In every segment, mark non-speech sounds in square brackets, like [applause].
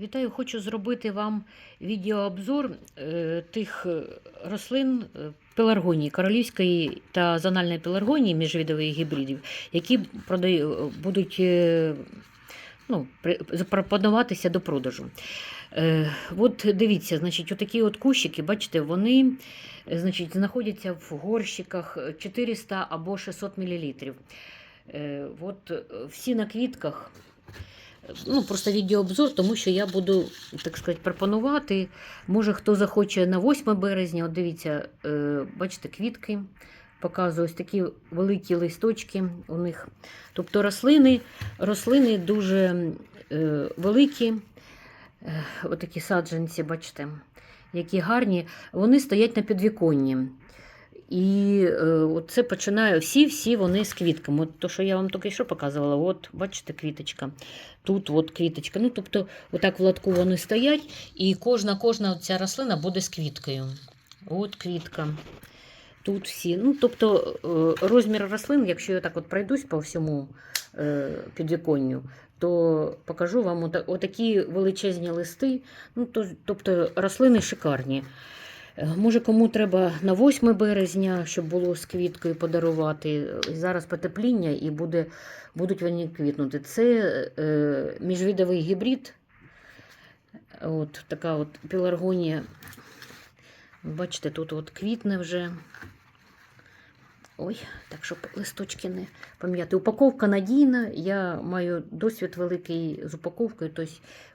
Вітаю, хочу зробити вам відеообзор е, тих е, рослин е, пеларгонії, королівської та зональної пеларгонії міжвідових гібридів, які продаю, будуть ну, запропонуватися до продажу. От дивіться, значить, отакі от кущики, бачите, вони значить, знаходяться в горщиках 400 або 600 мл. От всі на квітках ну, просто відеообзор, тому що я буду, так сказати, пропонувати. Може, хто захоче на 8 березня, от дивіться, е, бачите, квітки. Показую ось такі великі листочки у них. Тобто рослини, рослини дуже е, великі, е, отакі саджанці, бачите, які гарні. Вони стоять на підвіконні. І е, це починає всі-всі вони з квітками. От то, що я вам тільки що показувала, от бачите, квіточка. Тут от квіточка. Ну, тобто, отак в лотку вони стоять, і кожна кожна ця рослина буде з квіткою. От квітка. Тут всі. Ну, тобто е, розмір рослин, якщо я так от пройдусь по всьому е, підвіконню, то покажу вам ота- отакі величезні листи. Ну, то, тобто рослини шикарні. Е, Може, кому треба на 8 березня, щоб було з квіткою подарувати. Зараз потепління і буде, будуть вони квітнути. Це е, міжвідовий гібрид. От така от пеларгонія. Бачите, тут от квітне вже. Ой, так, щоб листочки не пам'ятати. Упаковка надійна. Я маю досвід великий з упаковкою, тобто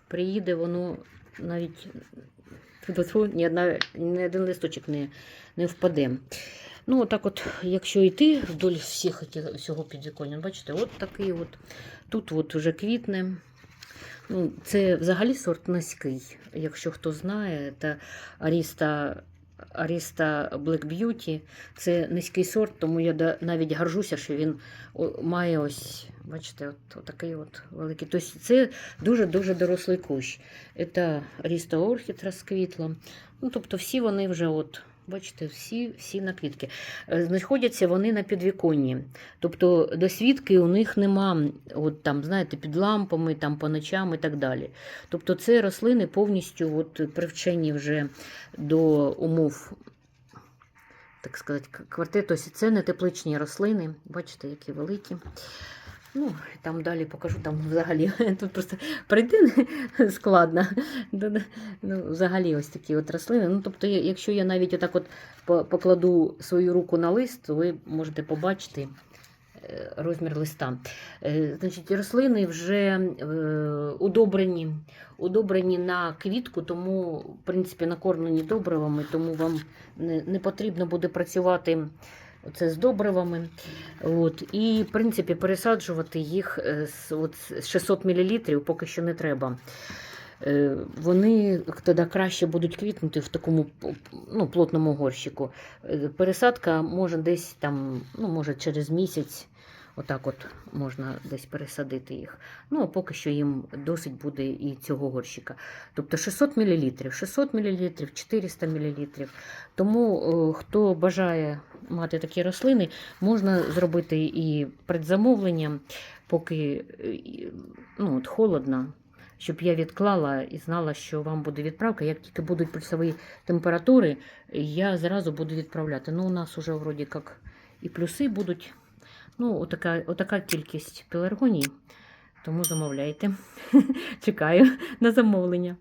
приїде воно навіть ні, одна, ні один листочок не, не впаде. Ну, отак от, якщо йти вдоль всіх, всього підвіконня, бачите, от такий от. Тут от вже квітне. Ну, це взагалі сорт низький. Якщо хто знає, це Аріста, Аріста Black Beauty. Це низький сорт, тому я навіть горжуся, що він має ось, бачите, от, отакий от великий. Тобто це дуже-дуже дорослий кущ. Це Аріста Орхід розквітла. Ну, тобто всі вони вже от. Бачите, всі, всі на квітки. Е, Знаходяться вони на підвіконні. Тобто досвідки у них нема, от там, знаєте, під лампами, там по ночам і так далі. Тобто це рослини повністю от, привчені вже до умов, так сказати, к- Тобто це не тепличні рослини. Бачите, які великі. Ну, там далі покажу, там взагалі [laughs] тут просто пройти [laughs] складно. Ну, взагалі ось такі от рослини. Ну, тобто, якщо я навіть отак от покладу свою руку на лист, то ви можете побачити е, розмір листа. Е, Значить, рослини вже е, удобрені, удобрені на квітку, тому, в принципі, накормлені добривами, тому вам не потрібно буде працювати. Це з добривами. От. І, в принципі, пересаджувати їх е, з, от, з 600 мл поки що не треба. Е, Вони тоді краще будуть квітнути в такому ну, плотному горщику. Е, Пересадка може десь там, ну, може через місяць. Отак от можна десь пересадити їх. Ну, а поки що їм досить буде і цього горщика. Тобто 600 мл, 600 мл, 400 мл. Тому е, хто бажає мати такі рослини, можна зробити і предзамовлення, поки е, ну, от холодно, щоб я відклала і знала, що вам буде відправка. Як тільки будуть плюсові температури, я зразу буду відправляти. Ну, у нас вже вроді як і плюси будуть. Ну, отака, отака кількість пеларгоній, тому замовляйте. [laughs] Чекаю на замовлення.